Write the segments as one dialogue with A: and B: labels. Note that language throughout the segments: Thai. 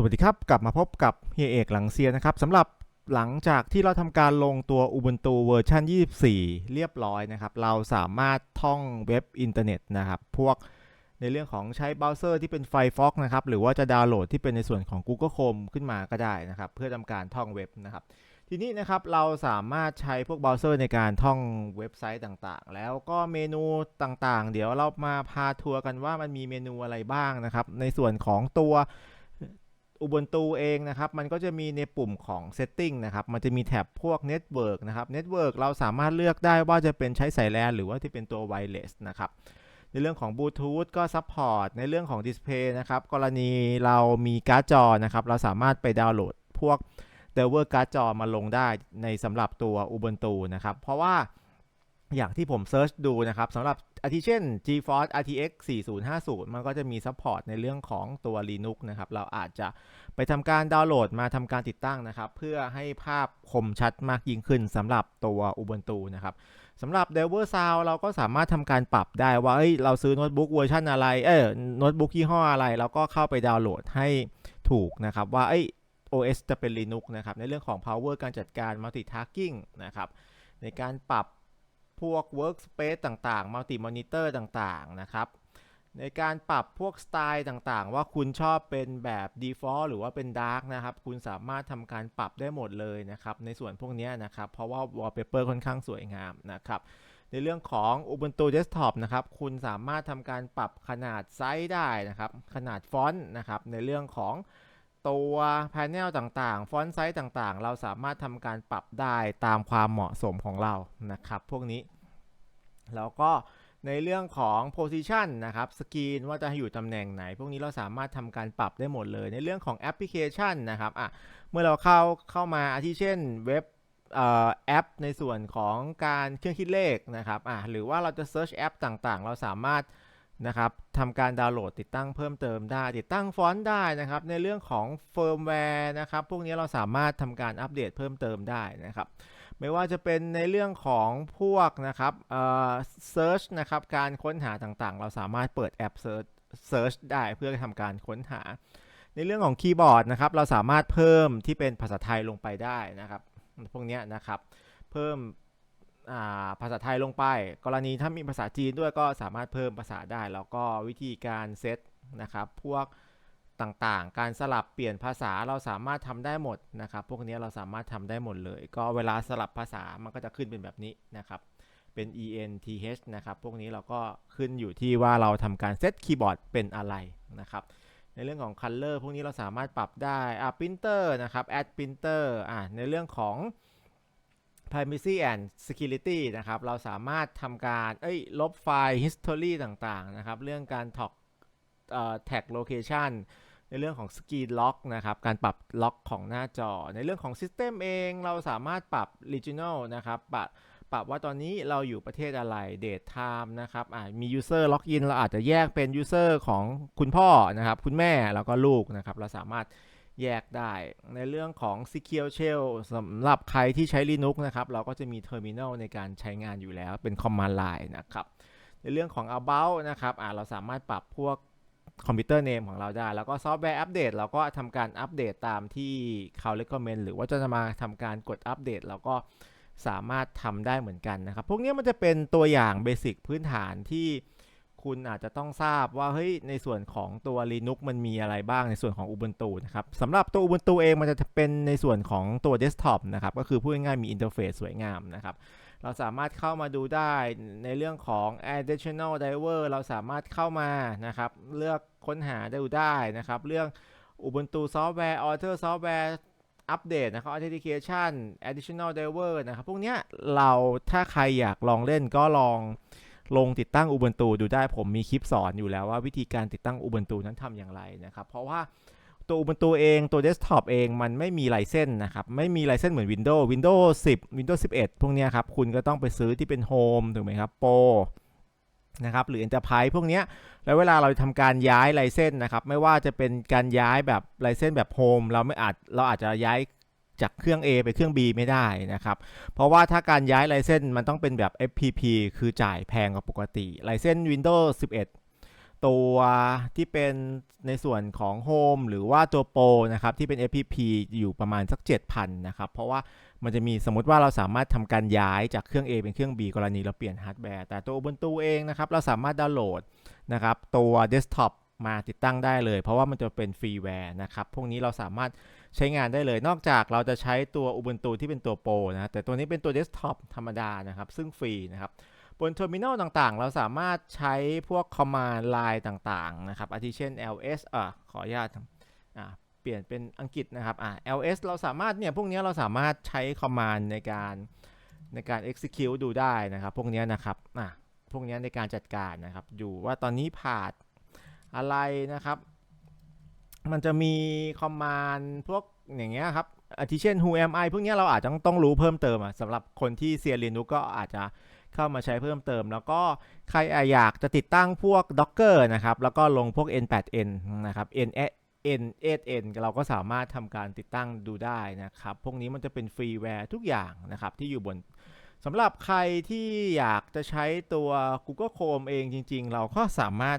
A: สวัสดีครับ กลับมาพบกับเฮียเอกหลังเซียนนะครับสำหรับหลังจากที่เราทำการลงตัว Ubuntu เวอร์ชัน24 เรียบร้อยนะครับ เราสามารถท่องเว็บอินเทอร์เน็ตนะครับ พวกในเรื่องของใช้เบราว์เซอร์ที่เป็น Firefox นะครับ หรือว่าจะดาวน์โหลดที่เป็นในส่วนของ Google Chrome ขึ้นมาก็ได้นะครับ เพื่อทำการท่องเว็บนะครับ ทีนี้นะครับเราสามารถใช้พวกเบราว์เซอร์ในการท่องเว็บไซต์ต่างๆ แล้วก็เมนูต่างๆ เดี๋ยวเรามาพาทัวร์กันว่ามันมีเมนูอะไรบ้างนะครับ ในส่วนของตัว Ubuntu เองนะครับ มันก็จะมีในปุ่มของ Setting นะครับ มันจะมีแท็บพวก Network นะครับ Network เราสามารถเลือกได้ว่าจะเป็นใช้สายแลนหรือว่าที่เป็นตัว Wireless นะครับในเรื่องของ Bluetooth ก็ Support ในเรื่องของ Display นะครับ กรณีเรามีการ์ดจอนะครับ เราสามารถไปดาวน์โหลดพวก driver การ์ดจอมาลงได้ในสำหรับตัว Ubuntu นะครับ เพราะว่า อย่างที่ผมเซิร์ชดูนะครับสำหรับอาทิเช่น GeForce RTX 4050 มันก็จะมีซัพพอร์ตในเรื่องของตัว Linux นะครับ เราอาจจะไปทำการดาวน์โหลดมาทำการติดตั้งนะครับ เพื่อให้ภาพคมชัดมากยิ่งขึ้นสำหรับตัว Ubuntu นะครับสำหรับ Driver Sound เราก็สามารถทำการปรับได้ว่าเอ้ยเราซื้อโน้ตบุ๊กเวอร์ชันอะไร เออโน้ตบุ๊กยี่ห้ออะไรเราก็เข้าไปดาวน์โหลดให้ถูกนะครับ ว่าเอ้ย OS จะเป็น Linux นะครับ ในเรื่องของ power การจัดการ multitasking นะครับในการปรับ พวก workspace ต่างๆ multi monitor ต่างๆ นะครับ ในการปรับพวกสไตล์ต่างๆ ว่าคุณชอบเป็นแบบ default หรือว่าเป็น dark นะครับ คุณสามารถทำการปรับได้หมดเลยนะครับ ในส่วนพวกนี้นะครับ เพราะว่า wallpaper ค่อนข้างสวยงามนะครับในเรื่องของ Ubuntu Desktop นะครับ คุณสามารถทำการปรับขนาดไซส์ได้นะครับ ขนาดฟอนต์นะครับ ในเรื่องของ ตัวแผน e l ต่างๆ ฟอนต์ไซส์ต่างๆ เราสามารถทำการปรับได้ตามความเหมาะสมของเรานะครับ พวกนี้ แล้วก็ในเรื่องของ position นะครับสกรีนว่าจะอยู่ตำแหน่งไหน พวกนี้เราสามารถทำการปรับได้หมดเลย ในเรื่องของแอปพลิเคชันนะครับอะเมื่อเราเข้าเข้ามาอาทิเช่นเว็บแอปในส่วนของการเครื่องคิดเลขนะครับอะหรือว่าเราจะ search แอปต่างๆ เราสามารถ นะครับทำการดาวน์โหลดติดตั้งเพิ่มเติมได้ ติดตั้งฟอนต์ได้นะครับ ในเรื่องของเฟิร์มแวร์นะครับ พวกนี้เราสามารถทำการอัปเดตเพิ่มเติมได้นะครับ ไม่ว่าจะเป็นในเรื่องของพวกนะครับเอ่อ search นะครับ การค้นหาต่างๆ เราสามารถเปิดแอป search search ได้เพื่อทำการค้นหา ในเรื่องของคีย์บอร์ดนะครับ เราสามารถเพิ่มที่เป็นภาษาไทยลงไปได้นะครับ พวกนี้นะครับ เพิ่ม ภาษาไทยลงไป กรณีถ้ามีภาษาจีนด้วยก็สามารถเพิ่มภาษาได้ แล้วก็วิธีการเซตนะครับ พวกต่างๆ การสลับเปลี่ยนภาษาเราสามารถทำได้หมดนะครับ พวกนี้เราสามารถทำได้หมดเลย ก็เวลาสลับภาษามันก็จะขึ้นเป็นแบบนี้นะครับเป็น ENTH นะครับ พวกนี้เราก็ขึ้นอยู่ที่ว่าเราทำการเซตคีย์บอร์ดเป็นอะไรนะครับ ในเรื่องของ Color พวกนี้เราสามารถปรับได้อะ Printer นะครับ Add Printer อะในเรื่องของ privacy and security นะครับ เราสามารถทำการ เอ้ย ลบไฟล์ history ต่าง ๆ นะครับ เรื่องการ tag เอ่อ tag location ในเรื่องของ screen lock นะครับ การปรับล็อกของหน้าจอ ในเรื่องของ system เอง เราสามารถปรับ regional นะครับปรับปรับว่าตอนนี้เราอยู่ประเทศอะไร date time นะครับมี user login เราอาจจะแยกเป็น user ของคุณพ่อนะครับ คุณแม่แล้วก็ลูกนะครับ เราสามารถ แยกได้ในเรื่องของ Secure Shell สำหรับใครที่ใช้ Linux นะครับ เราก็จะมี Terminal ในการใช้งานอยู่แล้วเป็น Command Line นะครับ ในเรื่องของ About นะครับเราสามารถปรับพวกคอมพิวเตอร์เนมของเราได้ แล้วก็ซอฟต์แวร์อัปเดตเราก็ทำการอัปเดตตามที่เขา recommend หรือว่าจะมาทำการกดอัปเดตเราก็สามารถทำได้เหมือนกันนะครับ พวกนี้มันจะเป็นตัวอย่างเบสิกพื้นฐานที่ คุณอาจจะต้องทราบว่าเฮ้ยในส่วนของตัว Linux มันมีอะไรบ้างในส่วนของ Ubuntu นะครับสำหรับตัว Ubuntu เองมันจะเป็นในส่วนของตัว Desktop นะครับก็คือพูดง่ายๆมีอินเทอร์เฟซสวยงามนะครับเราสามารถเข้ามาดูได้ในเรื่องของ additional driver เราสามารถเข้ามานะครับเลือกค้นหาดูได้นะครับเรื่อง Ubuntu Software Author Software อัปเดตนะครับ Authentication Additional Driver นะครับพวกเนี้ยเราถ้าใครอยากลองเล่นก็ลอง ลงติดตั้ง Ubuntu ดูได้ผมมีคลิปสอนอยู่แล้วว่าวิธีการติดตั้ง Ubuntu นั้นทำอย่างไรนะครับ เพราะว่าตัว Ubuntu เองตัว Desktop เองมันไม่มีไลเซนนะครับ ไม่มีไลเซนเหมือน Windows Windows 10 Windows 11 พวกนี้ครับ คุณก็ต้องไปซื้อที่เป็น Home ถูกไหมครับ Pro นะครับหรือ Enterprise พวกนี้แล้วเวลาเราทำการย้ายไลเซนนะครับ ไม่ว่าจะเป็นการย้ายแบบไลเซนแบบ Home เราไม่อาจเราอาจจะย้าย จากเครื่อง A ไปเครื่อง B ไม่ได้นะครับ เพราะว่าถ้าการย้ายไลเซนมันต้องเป็นแบบ FPP คือจ่ายแพงกว่าปกติไลเซน Windows 11 ตัวที่เป็นในส่วนของ Home หรือว่าตัว Pro นะครับ ที่เป็น FPP อยู่ประมาณสัก 7,000 นะครับ เพราะว่ามันจะมีสมมติว่าเราสามารถทำการย้ายจากเครื่อง A เป็นเครื่อง B กรณีเราเปลี่ยนฮาร์ดแวร์แต่ตัว Ubuntu เองนะครับ เราสามารถดาวน์โหลดนะครับตัวเดสก์ท็อปมาติดตั้งได้เลย เพราะว่ามันจะเป็นฟรีแวร์นะครับ พวกนี้เราสามารถ ใช้งานได้เลย นอกจากเราจะใช้ตัว Ubuntu ที่เป็นตัวโปรนะแต่ตัวนี้เป็นตัวเดสก์ท็อปธรรมดานะครับ ซึ่งฟรีนะครับบนเทอร์มินอลต่างๆ เราสามารถใช้พวก command line ต่างๆ นะครับอาทิเช่น ls อะขออนุญาตอะเปลี่ยนเป็นอังกฤษนะครับอะ ls เราสามารถเนี่ยพวกนี้เราสามารถใช้ command ในการในการ execute ดูได้นะครับ พวกนี้นะครับอะพวกนี้ในการจัดการนะครับ อยู่ว่าตอนนี้ผ่านอะไรนะครับ มันจะมีคอมมานด์พวกอย่างเงี้ยครับอาทิเช่น who am I พวกเนี้ยเราอาจจะต้องต้องรู้เพิ่มเติมอะสำหรับคนที่เซียนเรียนรู้ก็อาจจะเข้ามาใช้เพิ่มเติม แล้วก็ใครอยากจะติดตั้งพวก Docker นะครับ แล้วก็ลงพวก n8n นะครับ n n 8 n เราก็สามารถทำการติดตั้งดูได้นะครับ พวกนี้มันจะเป็นฟรีแวร์ทุกอย่างนะครับ ที่อยู่บนสำหรับใครที่อยากจะใช้ตัว Google Chrome เองจริง ๆ เราก็สามารถ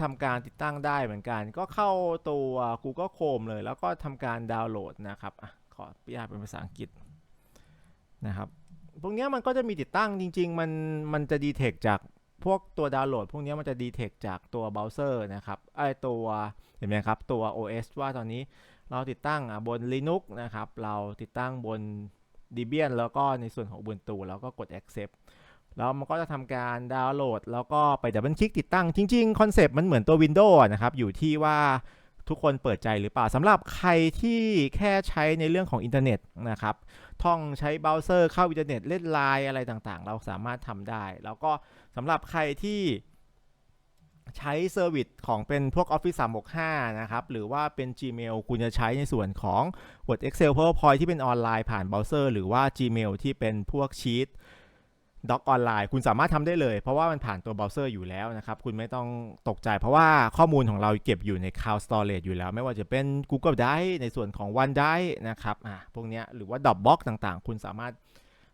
A: ทำการติดตั้งได้เหมือนกัน ก็เข้าตัว Google Chrome เลย แล้วก็ทำการดาวน์โหลดนะครับอขออนุญาตเป็นภาษาอังกฤษนะครับพวกนี้มันก็จะมีติดตั้งจริง ๆ มันมันจะดีเทคจากพวกตัวดาวน์โหลด พวกนี้มันจะดีเทคจากตัวเบราว์เซอร์นะครับไอตัวเห็นไหมครับตัว OS ว่าตอนนี้เราติดตั้งบน Linux นะครับ เราติดตั้งบน Debian แล้วก็ในส่วนของ Ubuntu แล้วก็กด accept แล้วมันก็จะทำการดาวน์โหลด แล้วก็ไปดับเบิลคลิกติดตั้ง จริงๆคอนเซปต์มันเหมือนตัว Windows นะครับ อยู่ที่ว่าทุกคนเปิดใจหรือเปล่าสำหรับใครที่แค่ใช้ในเรื่องของอินเทอร์เน็ตนะครับ ท่องใช้เบราว์เซอร์เข้าอินเทอร์เน็ตเล่นไลน์อะไรต่างๆ เราสามารถทำได้ แล้วก็สำหรับใครที่ใช้เซอร์วิสของเป็นพวก Office 365 นะครับ หรือว่าเป็น Gmail คุณจะใช้ในส่วนของ Word Excel PowerPoint ที่เป็นออนไลน์ผ่านเบราว์เซอร์ หรือว่า Gmail ที่เป็นพวกชีต ด็อกออนไลน์คุณสามารถทำได้เลย เพราะว่ามันผ่านตัวเบราว์เซอร์อยู่แล้วนะครับ คุณไม่ต้องตกใจ เพราะว่าข้อมูลของเราเก็บอยู่ใน Cloud Storage อยู่แล้ว ไม่ว่าจะเป็น Google Drive ในส่วนของ OneDrive นะครับอะพวกเนี้ยหรือว่า Dropbox ต่างๆ คุณสามารถ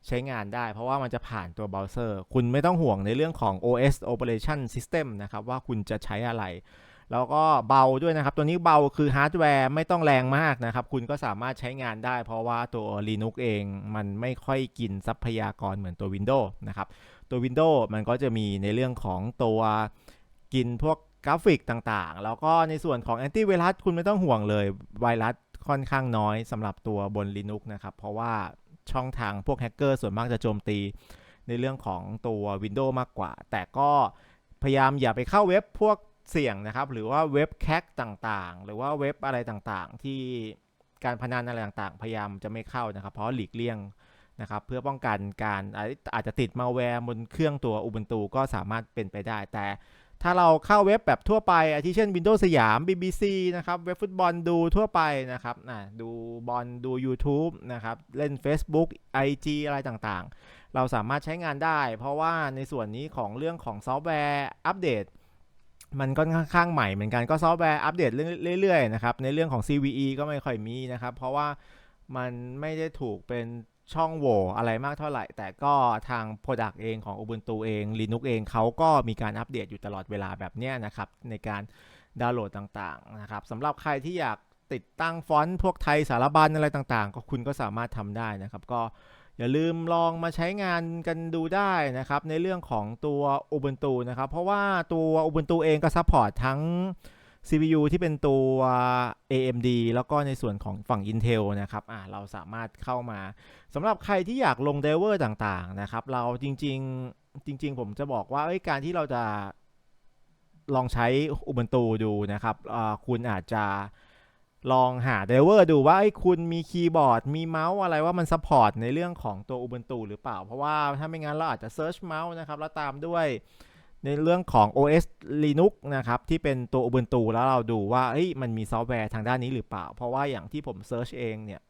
A: ใช้งานได้ เพราะว่ามันจะผ่านตัวเบราว์เซอร์ คุณไม่ต้องห่วงในเรื่องของ OS Operation System นะครับว่าคุณจะใช้อะไร แล้วก็เบาด้วยนะครับ ตัวนี้เบาคือฮาร์ดแวร์ไม่ต้องแรงมากนะครับ คุณก็สามารถใช้งานได้ เพราะว่าตัว Linux เองมันไม่ค่อยกินทรัพยากรเหมือนตัว Windows นะครับ ตัว Windows มันก็จะมีในเรื่องของตัวกินพวกกราฟิกต่างๆ แล้วก็ในส่วนของแอนตี้ไวรัสคุณไม่ต้องห่วงเลย ไวรัสค่อนข้างน้อยสำหรับตัวบน Linux นะครับ เพราะว่าช่องทางพวกแฮกเกอร์ส่วนมากจะโจมตีในเรื่องของตัว Windows มากกว่า แต่ก็พยายามอย่าไปเข้าเว็บพวก เสี่ยงนะครับ หรือว่าเว็บแคกต่างๆ หรือว่าเว็บอะไรต่างๆ ที่การพนันอะไรต่างๆ พยายามจะไม่เข้านะครับ เพราะหลีกเลี่ยงนะครับเพื่อป้องกันการอาอาจจะติดมาแวร์บนเครื่องตัว Ubuntu ก็สามารถเป็นไปได้ แต่ถ้าเราเข้าเว็บแบบทั่วไปอาทิเช่น Windows สยาม BBC นะครับเว็บฟุตบอลดูทั่วไปนะครับนะดูบอลดู YouTube นะครับเล่น Facebook IG อะไรต่างๆ เราสามารถใช้งานได้ เพราะว่าในส่วนนี้ของเรื่องของซอฟต์แวร์อัปเดต มันก็ค่อนข้างใหม่เหมือนกันก็ซอฟต์แวร์อัปเดตเรื่อยๆนะครับในเรื่องของ CVE ก็ไม่ค่อยมีนะครับ เพราะว่ามันไม่ได้ถูกเป็นช่องโหว่อะไรมากเท่าไหร่ แต่ก็ทาง Product เองของ Ubuntu เอง Linux เองเขาก็มีการอัปเดตอยู่ตลอดเวลาแบบนี้นะครับ ในการดาวน์โหลดต่างๆนะครับสำหรับใครที่อยากติดตั้งฟอนต์พวกไทยสารบัญอะไรต่างๆ ก็คุณก็สามารถทำได้นะครับ ก็ อย่าลืมลองมาใช้งานกันดูได้นะครับในเรื่องของตัว Ubuntu นะครับ เพราะว่าตัว Ubuntu เองก็ซัพพอร์ตทั้ง CPU ที่เป็นตัว AMD แล้วก็ในส่วนของฝั่ง Intel นะครับอ่าเราสามารถเข้ามาสำหรับใครที่อยากลง driver ต่างๆนะครับ เราจริง ๆ จริง ๆ ผมจะบอกว่าการที่เราจะลองใช้ Ubuntu ดูนะครับคุณอาจจะ ลองหา driver ดูว่าคุณมีคีย์บอร์ด มีเมาส์อะไรว่ามันซัพพอร์ตในเรื่องของตัว Ubuntu หรือเปล่า เพราะว่าถ้าไม่งั้นเราอาจจะ search เมาส์นะครับ แล้วตามด้วยในเรื่องของ OS Linux นะครับ ที่เป็นตัว Ubuntu แล้วเราดูว่ามันมีซอฟต์แวร์ทางด้านนี้หรือเปล่า เพราะว่าอย่างที่ผม search เองเนี่ย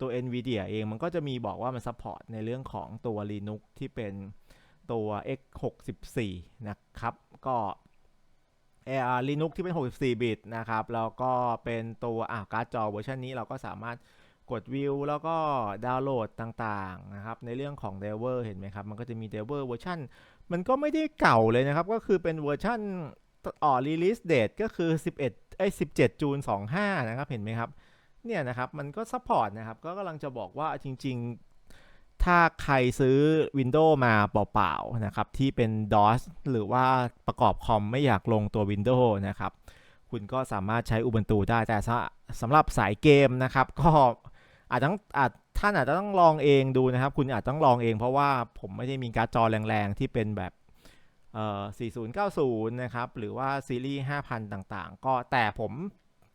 A: ตัว NVIDIA เองมันก็จะมีบอกว่ามันซัพพอร์ตในเรื่องของตัว Linux ที่เป็นตัว x64 นะครับ ก็ AR Linux ที่เป็น 64 บิตนะครับ แล้วก็เป็นตัวอ่าการ์ดจอเวอร์ชันนี้เราก็สามารถกดวิวแล้วก็ดาวน์โหลดต่างๆนะครับ ในเรื่องของ d e v e r เห็นไหมครับ มันก็จะมี d e v e r เวอร์ชันมันก็ไม่ได้เก่าเลยนะครับ ก็คือเป็นเวอร์ชันอ๋อ release date ก็คือ 11ไอ้17 จูน 25 นะครับ เห็นไหมครับ เนี่ยนะครับ มันก็ support นะครับ ก็กำลังจะบอกว่าจริง ๆ ถ้าใครซื้อ Windows มาเปล่าๆนะครับ ที่เป็น DOS หรือว่าประกอบคอมไม่อยากลงตัว Windows นะครับ คุณก็สามารถใช้ Ubuntu ได้แต่สำหรับสายเกมนะครับ ก็อาจจะต้องอาจท่านอาจจะต้องลองเองดูนะครับ คุณอาจต้องลองเองเพราะว่าผมไม่ได้มีการ์ดจอแรงๆ ที่เป็นแบบเอ่อ4090 นะครับ หรือว่าซีรีส์ 5,000 ต่างๆ ก็แต่ผม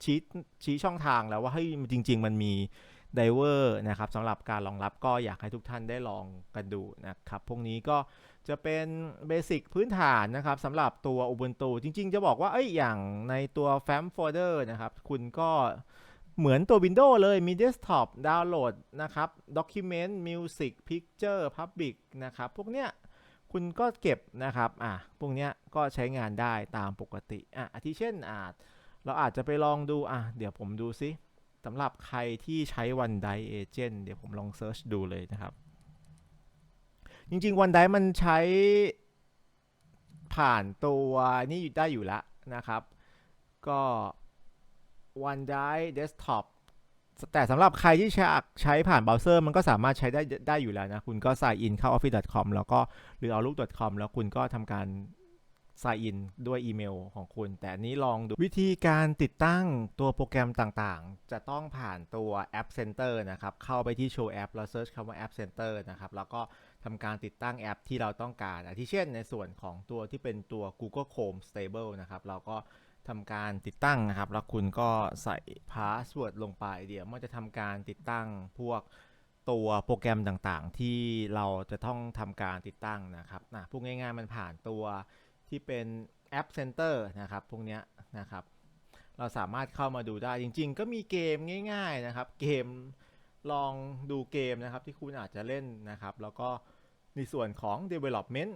A: ชี้ชี้ช่องทางแล้วว่าเฮ้ยจริง ๆ มันมี ไดเวอร์นะครับสำหรับการรองรับก็อยากให้ทุกท่านได้ลองกันดูนะครับ พวกนี้ก็จะเป็นเบสิกพื้นฐานนะครับสำหรับตัว Ubuntu จริง ๆ จะบอกว่าเอ้ยอย่างในตัว FAM folder นะครับ คุณก็เหมือนตัว Windows เลยมี Desktop ดาวน์โหลดนะครับ Document Music Picture Public นะครับ พวกเนี้ยคุณก็เก็บนะครับอะพวกเนี้ยก็ใช้งานได้ตามปกติอะอาทิเช่นอาจเราอาจจะไปลองดูอะเดี๋ยวผมดูซิ สำหรับใครที่ใช้ OneDrive Agent เดี๋ยวผมลองเซิร์ชดูเลยนะครับ จริงๆ OneDrive มันใช้ผ่านตัวนี่ได้อยู่แล้วนะครับ ก็ OneDrive Desktop แต่สำหรับใครที่ใช้ใช้ผ่านเบราว์เซอร์ มันก็สามารถใช้ได้ได้อยู่แล้วนะ คุณก็ sign in เข้า office.com แล้วก็หรือ outlook.com แล้วคุณก็ทำการ sign in ด้วยอีเมลของคุณ แต่อันนี้ลองดูวิธีการติดตั้งตัวโปรแกรมต่างๆ จะต้องผ่านตัว App Center นะครับ เข้าไปที่ Show App แล้ว search คำว่า App Center นะครับ แล้วก็ทำการติดตั้งแอปที่เราต้องการอาทิเช่น ในส่วนของตัวที่เป็นตัว Google Chrome Stable นะครับ เราก็ทำการติดตั้งนะครับ แล้วคุณก็ใส่พาสเวิร์ดลงไป เดี๋ยวมันจะทำการติดตั้งพวกตัวโปรแกรมต่างๆ ที่เราจะต้องทำการติดตั้งนะครับนะพูดง่ายๆ มันผ่านตัว ที่เป็นแอป Center นะครับพวกนี้นะครับ เราสามารถเข้ามาดูได้จริง ๆ ก็มีเกมง่าย ๆนะครับ เกมลองดูเกมนะครับที่คุณอาจจะเล่นนะครับ แล้วก็ในส่วนของ development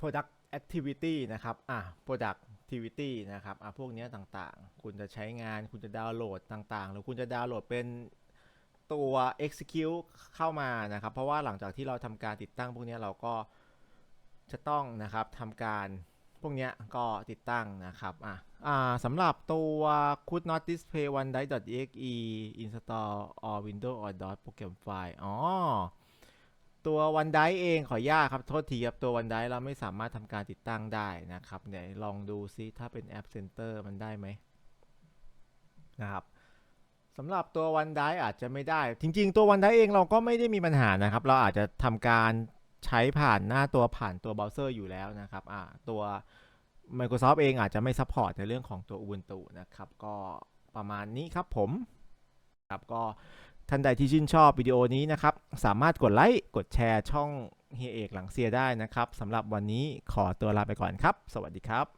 A: product activity นะครับอะ product activity นะครับอะพวกนี้ต่างๆ คุณจะใช้งานคุณจะดาวน์โหลดต่างๆ หรือคุณจะดาวน์โหลดเป็นตัว execute เข้ามานะครับ เพราะว่าหลังจากที่เราทำการติดตั้งพวกนี้เราก็ จะต้องนะครับทำการพวกนี้ก็ติดตั้งนะครับอะอ่าสำหรับตัว could not display one drive.exe install or windows or dot program file อ๋อ ตัว OneDrive เองขออนุญาตครับ โทษทีครับ ตัว OneDrive เราไม่สามารถทำการติดตั้งได้นะครับเดี๋ยวลองดูซิถ้าเป็น App Center มันได้ไหมนะครับสำหรับตัว OneDrive อาจจะไม่ได้ จริง ๆ ตัว OneDrive เองเราก็ไม่ได้มีปัญหานะครับ เราอาจจะทำการ ใช้ผ่านหน้าตัวผ่านตัวเบราว์เซอร์อยู่แล้วนะครับอ่าตัว Microsoft เองอาจจะไม่ซัพพอร์ตในเรื่องของตัว Ubuntu นะครับ ก็ประมาณนี้ครับผมครับก็ท่านใดที่ชื่นชอบวิดีโอนี้นะครับ สามารถกดไลค์ กดแชร์ช่องเฮียเอกหลังเซียได้นะครับสำหรับวันนี้ขอตัวลาไปก่อนครับ สวัสดีครับ